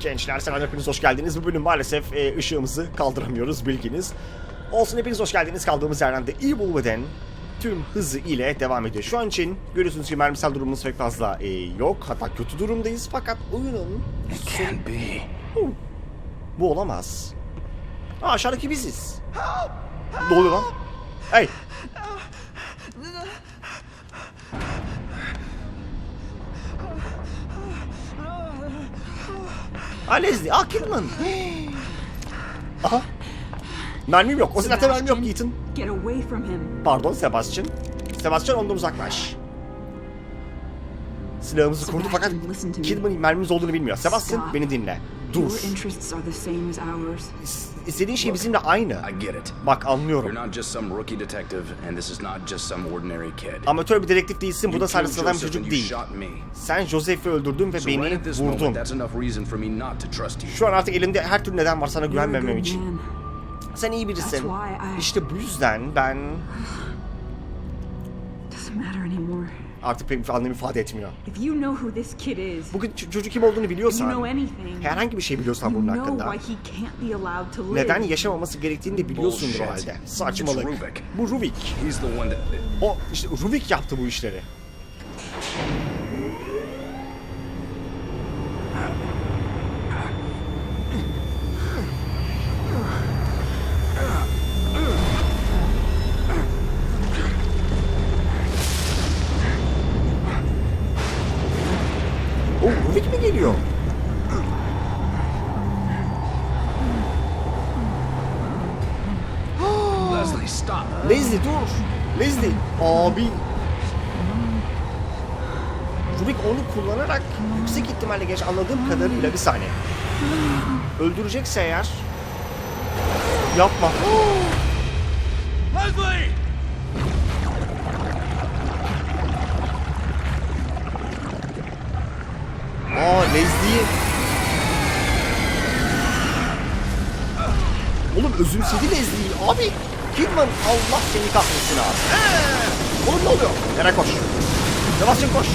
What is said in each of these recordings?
Gençler selam hepiniz hoş geldiniz. Bu bölüm maalesef e, ışığımızı kaldıramıyoruz bilginiz. Olsun hepiniz hoş geldiniz. Kaldığımız yerden de Evil Within tüm hızı ile devam ediyor. Şu an için görüyorsunuz ki mermisel durumumuz pek fazla e, yok. Hatta kötü durumdayız fakat oyunun Can't be. bu olamaz. Aa aşağıdaki biziz. Ne oluyor lan? Hey! Aa Kidman. Aha. Mermim yok. O silahta mermi yok Ethan. Get away from him. Pardon Sebastian. Sebastian ondan uzaklaş. Silahımızı kurdu fakat. Kidman'ın mermimiz olduğunu bilmiyor. Sebastian beni dinle. Your Dur. interests are the same as ours. İs- İstediğin şey bizimle aynı. I get it. Bak anlıyorum. You're not just some rookie detective, and this is not just some ordinary kid. Amatör bir dedektif değilsin. Bu da sadece killed sıradan bir Joseph çocuk you değil. shot me. Sen Joseph'i öldürdün ve So right beni at this vurdun. moment, that's enough reason for me not to trust you. Şu an artık elimde her türlü neden var sana You're a güvenmemem good için. man. Sen iyi birisin. That's why I- İşte bu yüzden ben Doesn't matter anymore. Artık pek bir anlam ifade etmiyor. If you know who this kid is, Bugün çocuk kim olduğunu you know biliyorsan, anything, herhangi bir şey biliyorsan bunun hakkında, why he can't be allowed to live. neden yaşamaması gerektiğini de biliyorsundur o halde. Saçmalık. Bu Rubik. He's the one that. O işte Rubik yaptı bu işleri. Leslie dur. Leslie. Abi. Rubik onu kullanarak yüksek ihtimalle geç anladığım kadarıyla bir saniye. Öldürecekse eğer yapma. Leslie! Aa Leslie'yi Oğlum özümsedi Leslie'yi abi. Kidman Allah seni kahretsin abi. Ee, oğlum ne oluyor? Yere koş. Sebastian koş.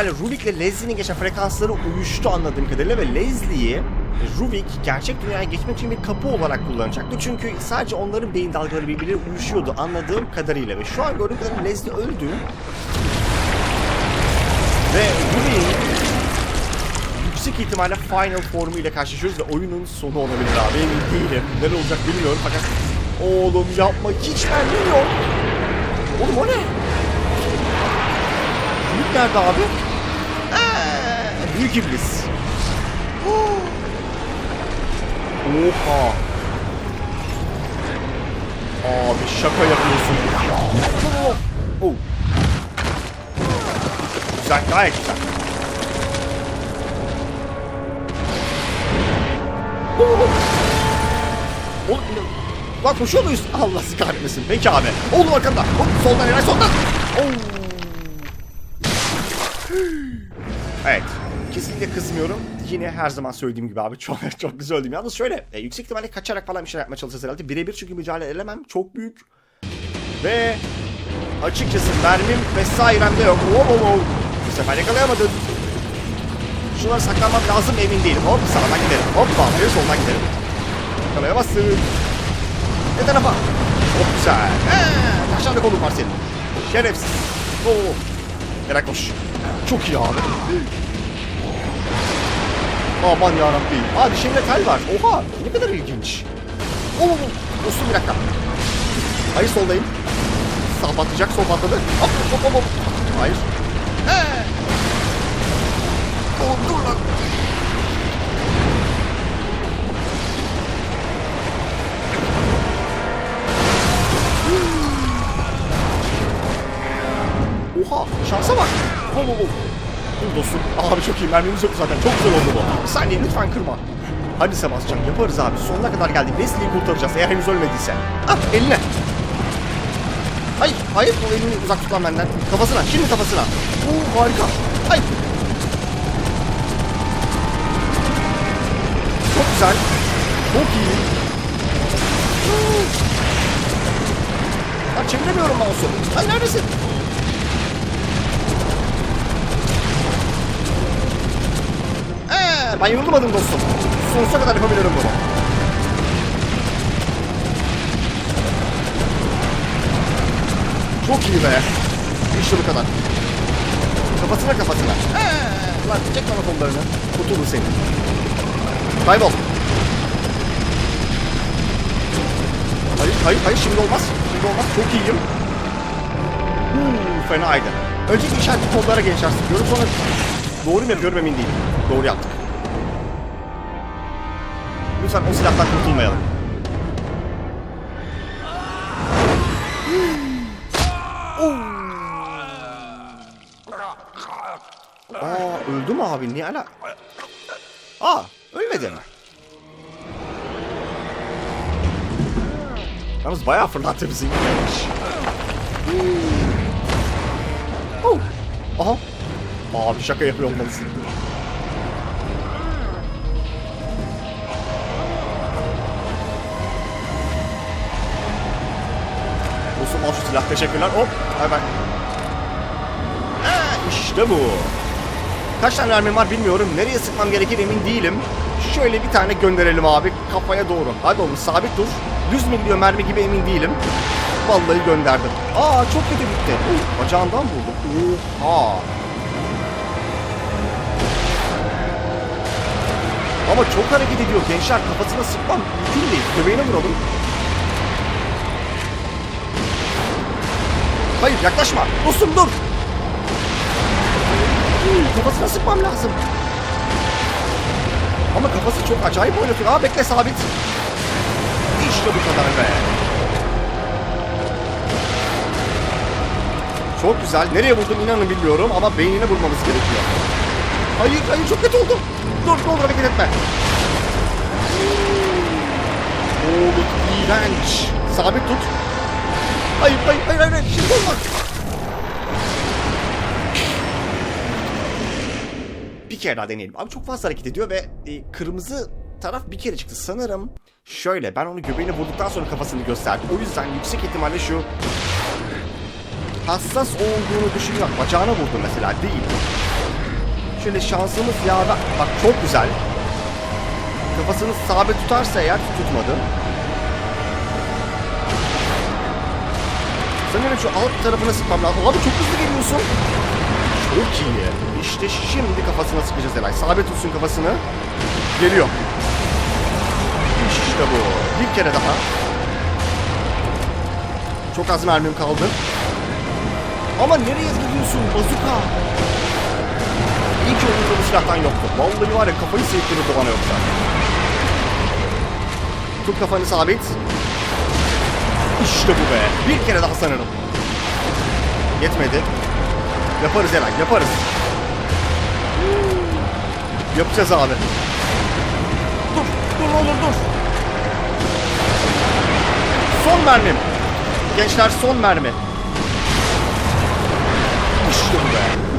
İhtimalle Rubik ile Leslie'nin geçen frekansları uyuştu anladığım kadarıyla ve Leslie'yi Rubik gerçek dünyaya geçmek için bir kapı olarak kullanacaktı. Çünkü sadece onların beyin dalgaları birbirine uyuşuyordu anladığım kadarıyla ve şu an gördüğüm kadarıyla Leslie öldü. Ve Rubik'in yüksek ihtimalle final formu ile karşılaşıyoruz ve oyunun sonu olabilir abi. Emin değilim. Ne olacak bilmiyorum fakat Oğlum yapma hiç mermi yok. Oğlum o ne? Büyük nerede abi? Büyük iblis. Oha. Abi şaka yapıyorsun. Oh. Güzel, gayet güzel. Oğlum, Lan koşuyor muyuz? Allah sizi kahretmesin. Peki abi. Oğlum arkamda. Hop, soldan Eray soldan. Oo. Evet. Kesinlikle kızmıyorum. Yine her zaman söylediğim gibi abi çok çok güzel öldüm. Yalnız şöyle e, yüksek ihtimalle kaçarak falan bir şeyler yapmaya çalışacağız herhalde. Birebir çünkü mücadele edemem. Çok büyük. Ve açıkçası mermim vesairem de yok. Wow, wow, wow. Bu sefer yakalayamadım. Şunları saklanmam lazım emin değilim. Hop sağdan gidelim. Hoppa bir soldan gidelim. Yakalayamazsın. Ne tarafa? Çok güzel. Eee, aşağıda kolun var senin. Şerefsiz. Oo. Merak koş. Çok iyi abi. Aman yarabbim. Abi şimdi metal var. Oha ne kadar ilginç. Oo, dostum bir dakika. Hayır soldayım. Sağ batacak, sol batladı. Hop hop hop hop. Hayır. He. Oğlum dur lan. Oha şansa bak. Hop hop hop mi dostum? Abi çok iyi mermimiz yok zaten. Çok güzel oldu bu. Bir saniye lütfen kırma. Hadi Sebastian yaparız abi. Sonuna kadar geldik. Wesley'i kurtaracağız eğer henüz ölmediyse. Ah eline. Hayır, hayır o elini uzak tut lan benden. Kafasına, şimdi kafasına. Oo harika. Hayır. Çok güzel. Çok iyi. Lan çeviremiyorum mouse'u. Lan neredesin? Ben yorulmadım dostum. Sonsuza kadar yapabilirim bunu. Çok iyi be. İşte bu kadar. Kafasına kafasına. Ee, lan çek bana kollarını. Kurtulur seni. Kaybol. Hayır, hayır, hayır. Şimdi olmaz. Şimdi olmaz. Çok iyiyim. Huu, fenaydı. Önceki işaretli kollara gençler sıkıyorum. Sonra doğru mu yapıyorum emin değilim. Doğru yaptık. Lütfen o silahtan kurtulmayalım. Aa öldü mü abi? Niye hala? Aa ölmedi mi? Yalnız bayağı fırlattı bizi. Oh. Aha. Abi şaka yapıyor olmalısın. Dostum al şu silah teşekkürler. Hop hemen. Ee, işte bu. Kaç tane mermim var bilmiyorum. Nereye sıkmam gerekir emin değilim. Şöyle bir tane gönderelim abi kafaya doğru. Hadi oğlum sabit dur. Düz mü gidiyor mermi gibi emin değilim. Vallahi gönderdim. Aa çok kötü gitti. Uh, bacağından vurdum. Oha. Ama çok hareket ediyor gençler kafasına sıkmam mümkün değil. Göbeğine vuralım. Hayır yaklaşma. Dostum dur. Hmm, Kafasına sıkmam lazım. Ama kafası çok acayip oynatıyor. Aa bekle sabit. İşte bu kadar be. Çok güzel. Nereye vurdum inanın bilmiyorum ama beynine vurmamız gerekiyor. Hayır hayır çok kötü oldu. Dur ne olur hareket etme. Oğlum iğrenç. Sabit tut. Hayır hayır hayır hayır. Şimdi olmaz. Bir kere daha deneyelim. Abi çok fazla hareket ediyor ve e, kırmızı taraf bir kere çıktı. Sanırım şöyle ben onu göbeğine vurduktan sonra kafasını gösterdim. O yüzden yüksek ihtimalle şu hassas olduğunu düşünüyorum. Bacağına vurdu mesela değil. Şöyle şansımız ya bak, bak çok güzel. Kafasını sabit tutarsa eğer tutmadı. Sanırım şu alt tarafına sıkmam lazım. Abi çok hızlı geliyorsun. Çok iyi. İşte şimdi kafasına sıkacağız Eray. Sabit tutsun kafasını. Geliyor. İşte bu. Bir kere daha. Çok az mermim kaldı. Ama nereye gidiyorsun bazuka? İyi ki oyunda bu silahtan yoktu. Vallahi var ya kafayı sıyırttırırdı bana yoksa. Tut kafanı sabit. İşte bu be. Bir kere daha sanırım. Yetmedi. Yaparız Eray yaparız. Yapacağız abi. Dur dur olur dur. Son mermim. Gençler son mermi. İşte bu be.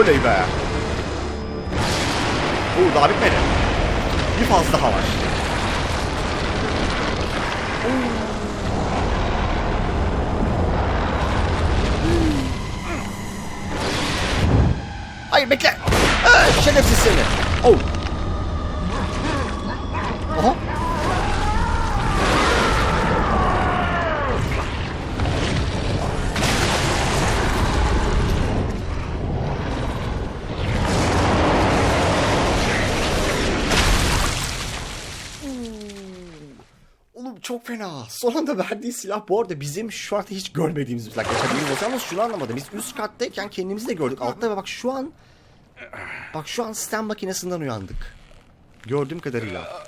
Oley be. Oo daha bitmedi. Bir faz daha var. Hayır bekle. Aa, şerefsiz seni. Oh. çok fena. Son verdiği silah bu arada bizim şu anda hiç görmediğimiz bir silah. Geçen bölüm olsa yalnız şunu anlamadım. Biz üst kattayken kendimizi de gördük altta ve bak şu an... Bak şu an sistem makinesinden uyandık. Gördüğüm kadarıyla.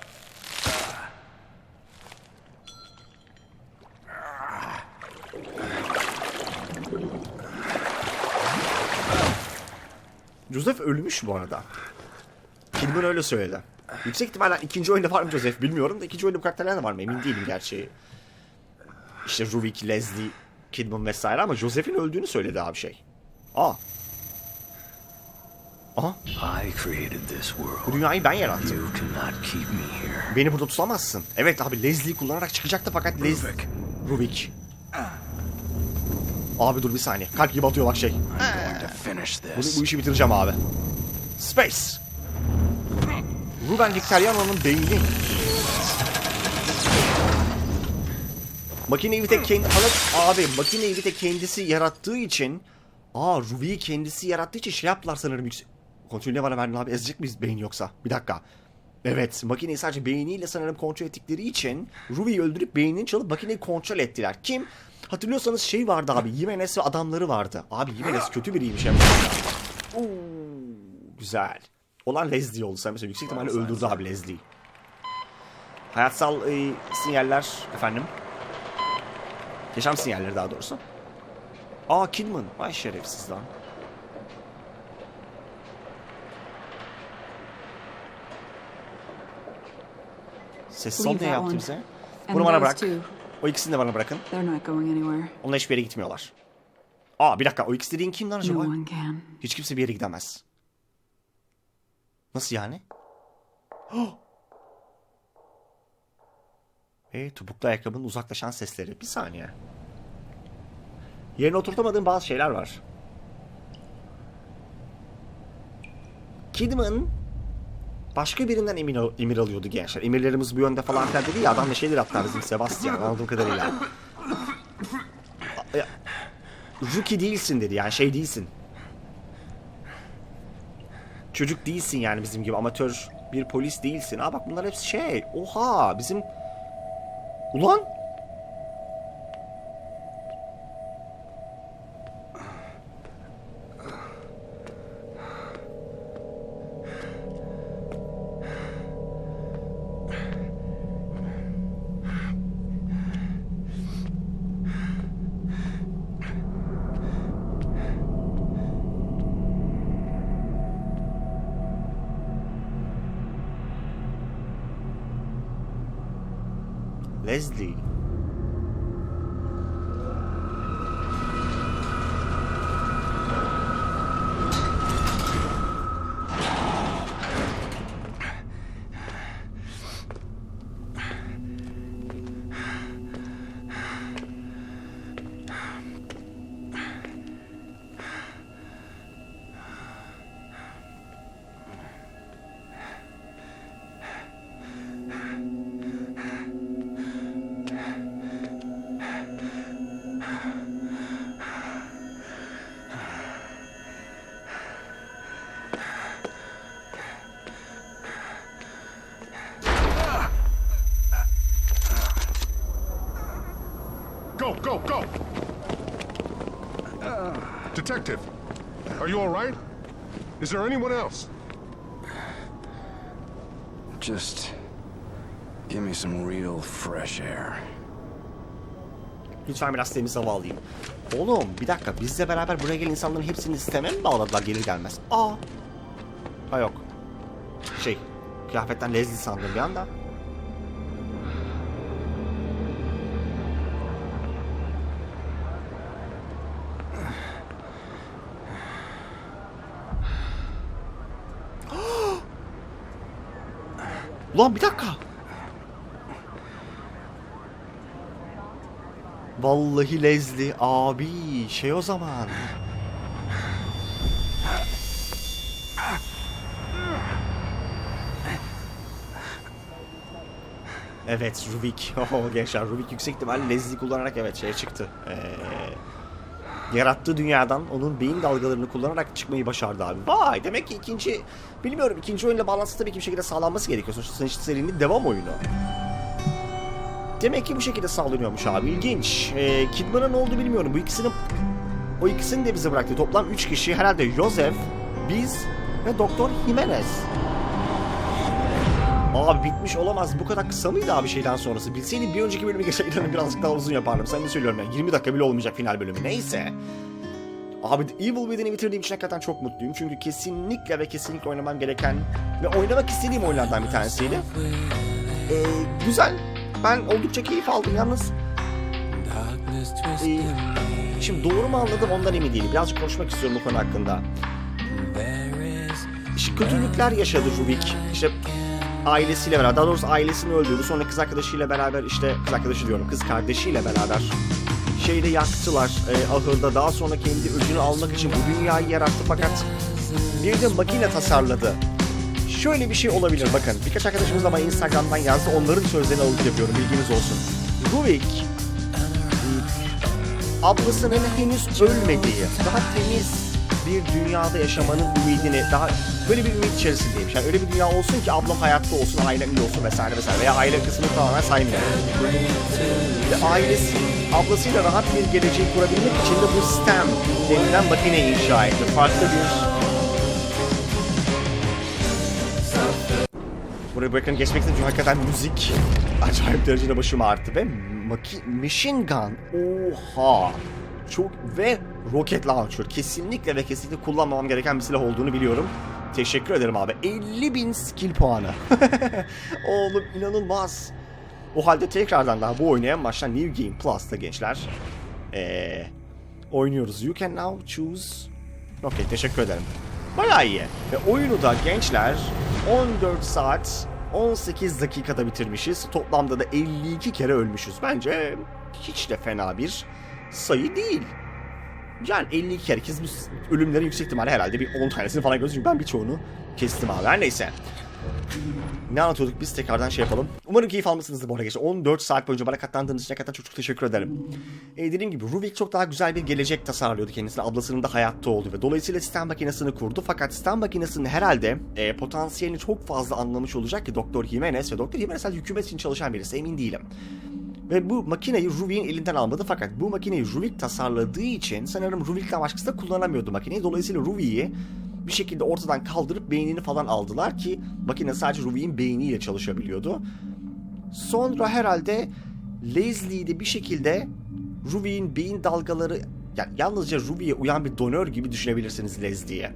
Joseph ölmüş bu arada. Kilburn öyle söyledi. Yüksek ihtimalle ikinci oyunda var mı Joseph bilmiyorum da ikinci oyunda bu karakterler de var mı emin değilim gerçi. İşte Ruvik, Leslie, Kidman vesaire ama Joseph'in öldüğünü söyledi abi şey. Aa. Aha I created this world. bu dünyayı ben yarattım. You cannot keep me here. Beni burada tutamazsın. Evet abi Leslie'yi kullanarak çıkacaktı fakat Leslie... Ruvik. Ruvik. Abi dur bir saniye. Kalp gibi atıyor bak şey. Bunu, bu işi bitireceğim abi. Space. Ruben Victoriano'nun beyni. Makineyi bir tek kendi... Ana- Abi makineyi bir tek kendisi yarattığı için... Aa Ruby'yi kendisi yarattığı için şey yaptılar sanırım yüksek... Kontrolü ne bana verdin abi ezecek miyiz beyin yoksa? Bir dakika. Evet makineyi sadece beyniyle sanırım kontrol ettikleri için Ruby'yi öldürüp beynini çalıp makineyi kontrol ettiler. Kim? Hatırlıyorsanız şey vardı abi Jimenez ve adamları vardı. Abi Jimenez kötü biriymiş hem. Oo, güzel. Olan Leslie oldu. Sen mesela yüksek ihtimalle öldürdü abi Leslie. Hayatsal e, sinyaller efendim. Yaşam sinyalleri daha doğrusu. Aa Kidman. Vay şerefsiz lan. Ses son ne yaptı bize? Bunu bana bırak. O ikisini de bana bırakın. They're not going anywhere. Onlar hiçbir yere gitmiyorlar. Aa bir dakika o ikisi dediğin kim lan acaba? Hiç kimse bir yere gidemez. Nasıl yani? E topuklu ayakkabının uzaklaşan sesleri. Bir saniye. Yerine oturtamadığım bazı şeyler var. Kidman başka birinden emir, emir alıyordu gençler. Emirlerimiz bu yönde falan filan dedi ya adam da şeyler hatta bizim Sebastian anladığım kadarıyla. Rookie değilsin dedi yani şey değilsin. Çocuk değilsin yani bizim gibi amatör bir polis değilsin. Aa bak bunlar hepsi şey. Oha bizim... Ulan! Detective, are you all right? Is there anyone else? Just give me some real fresh air. Lütfen biraz temiz hava alayım. Oğlum bir dakika bizle beraber buraya gelen insanların hepsini sisteme mi bağladılar gelir gelmez? Aa. Ha yok. Şey. Kıyafetten Leslie sandım bir anda. Ulan bir dakika. Vallahi Leslie abi şey o zaman. Evet Rubik. Oh, gençler Rubik yüksek ihtimalle Leslie kullanarak evet şeye çıktı. Ee, yarattığı dünyadan onun beyin dalgalarını kullanarak çıkmayı başardı abi. Vay demek ki ikinci bilmiyorum ikinci oyunla bağlantısı tabii ki bir şekilde sağlanması gerekiyor. Sonuçta serinin devam oyunu. Demek ki bu şekilde sağlanıyormuş abi. İlginç. Ee, Kidman'a ne oldu bilmiyorum. Bu ikisinin o ikisini de bize bıraktı. Toplam 3 kişi. Herhalde Joseph, biz ve Doktor Jimenez. Abi bitmiş olamaz. Bu kadar kısa mıydı abi şeyden sonrası? Bilseydim bir önceki bölümü gerçekten birazcık daha uzun yapardım. Sen ne söylüyorum yani 20 dakika bile olmayacak final bölümü. Neyse. Abi The Evil Within'i bitirdiğim için hakikaten çok mutluyum. Çünkü kesinlikle ve kesinlikle oynamam gereken ve oynamak istediğim oyunlardan bir tanesiydi. Ee, güzel. Ben oldukça keyif aldım yalnız. Ee, şimdi doğru mu anladım ondan emin değilim. Birazcık konuşmak istiyorum bu konu hakkında. İşte kötülükler yaşadı Rubik. İşte ailesiyle beraber, daha doğrusu ailesini öldürdü. Sonra kız arkadaşıyla beraber işte kız arkadaşı diyorum, kız kardeşiyle beraber şeyde yaktılar e, ahırda. Daha sonra kendi öcünü almak için bu dünyayı yarattı fakat bir de makine tasarladı. Şöyle bir şey olabilir bakın. Birkaç arkadaşımız da bana Instagram'dan yazdı. Onların sözlerini alıp yapıyorum. Bilginiz olsun. Rubik ablasının henüz ölmediği, daha temiz bir dünyada yaşamanın ümidini, daha böyle bir ümit içerisindeymiş. Yani öyle bir dünya olsun ki ablam hayatta olsun, ailem iyi olsun vesaire vesaire. Veya aile kısmını tamamen saymıyor. Ve ailesi, ablasıyla rahat bir geleceği kurabilmek için de bu STEM denilen makine inşa etti. Farklı bir Buraya bakın geçmekten çünkü hakikaten müzik acayip derecede başım arttı ve maki, machine gun oha çok ve rocket launcher kesinlikle ve kesinlikle kullanmamam gereken bir silah olduğunu biliyorum. Teşekkür ederim abi. 50 bin skill puanı. Oğlum inanılmaz. O halde tekrardan daha bu oynayan baştan New Game Plus'ta gençler. Ee, oynuyoruz. You can now choose. Okey teşekkür ederim. Bayağı iyi. Ve oyunu da gençler 14 saat 18 dakikada bitirmişiz. Toplamda da 52 kere ölmüşüz. Bence hiç de fena bir sayı değil. Yani 52 kere kez bu ölümlerin yüksek ihtimalle herhalde bir 10 tanesini falan gözüküyor. Ben birçoğunu kestim abi. Her neyse. Ne anlatıyorduk biz tekrardan şey yapalım. Umarım keyif almışsınızdır bu arada geçti. 14 saat boyunca bana katlandığınız için hakikaten çok çok teşekkür ederim. E, dediğim gibi Rubik çok daha güzel bir gelecek tasarlıyordu kendisine. Ablasının da hayatta oldu ve dolayısıyla sistem makinesini kurdu. Fakat sistem makinesinin herhalde e, potansiyelini çok fazla anlamış olacak ki Doktor Jimenez ve Doktor Jimenez hükümet için çalışan birisi emin değilim. Ve bu makineyi Ruvik'in elinden almadı fakat bu makineyi Ruvik tasarladığı için sanırım Ruvik'ten başkası da kullanamıyordu makineyi. Dolayısıyla Ruvik'i bir şekilde ortadan kaldırıp beynini falan aldılar ki makine sadece Ruvik'in beyniyle çalışabiliyordu. Sonra herhalde Leslie'yi de bir şekilde Ruvik'in beyin dalgaları yani yalnızca Ruvik'e uyan bir donör gibi düşünebilirsiniz Leslie'ye.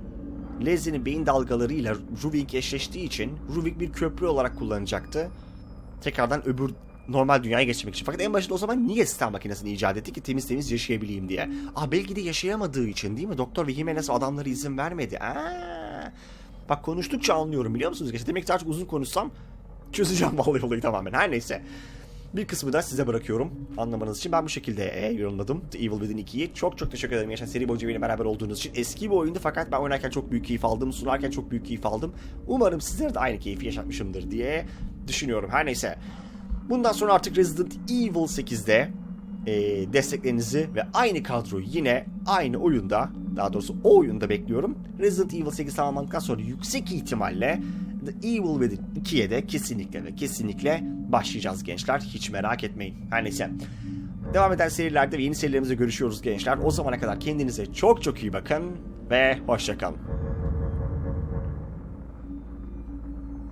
Leslie'nin beyin dalgalarıyla Ruvik eşleştiği için Ruvik bir köprü olarak kullanacaktı. Tekrardan öbür normal dünyaya geçmek için. Fakat en başında o zaman niye sistem makinesini icat etti ki temiz temiz yaşayabileyim diye. Ah belki de yaşayamadığı için değil mi? Doktor ve Jimenez adamlara izin vermedi. Aa, bak konuştukça anlıyorum biliyor musunuz? Gerçi demek ki artık uzun konuşsam çözeceğim vallahi olayı tamamen. Her neyse. Bir kısmı da size bırakıyorum anlamanız için. Ben bu şekilde e, yorumladım The Evil Within 2'yi. Çok çok teşekkür ederim geçen seri boyunca benimle beraber olduğunuz için. Eski bir oyundu fakat ben oynarken çok büyük keyif aldım. Sunarken çok büyük keyif aldım. Umarım sizlere de aynı keyfi yaşatmışımdır diye düşünüyorum. Her neyse. Bundan sonra artık Resident Evil 8'de e, desteklerinizi ve aynı kadroyu yine aynı oyunda daha doğrusu o oyunda bekliyorum. Resident Evil 8 tamamlandıktan sonra yüksek ihtimalle The Evil Within 2'ye de kesinlikle ve kesinlikle başlayacağız gençler. Hiç merak etmeyin. Her neyse. Devam eden serilerde ve yeni serilerimizde görüşüyoruz gençler. O zamana kadar kendinize çok çok iyi bakın ve hoşçakalın.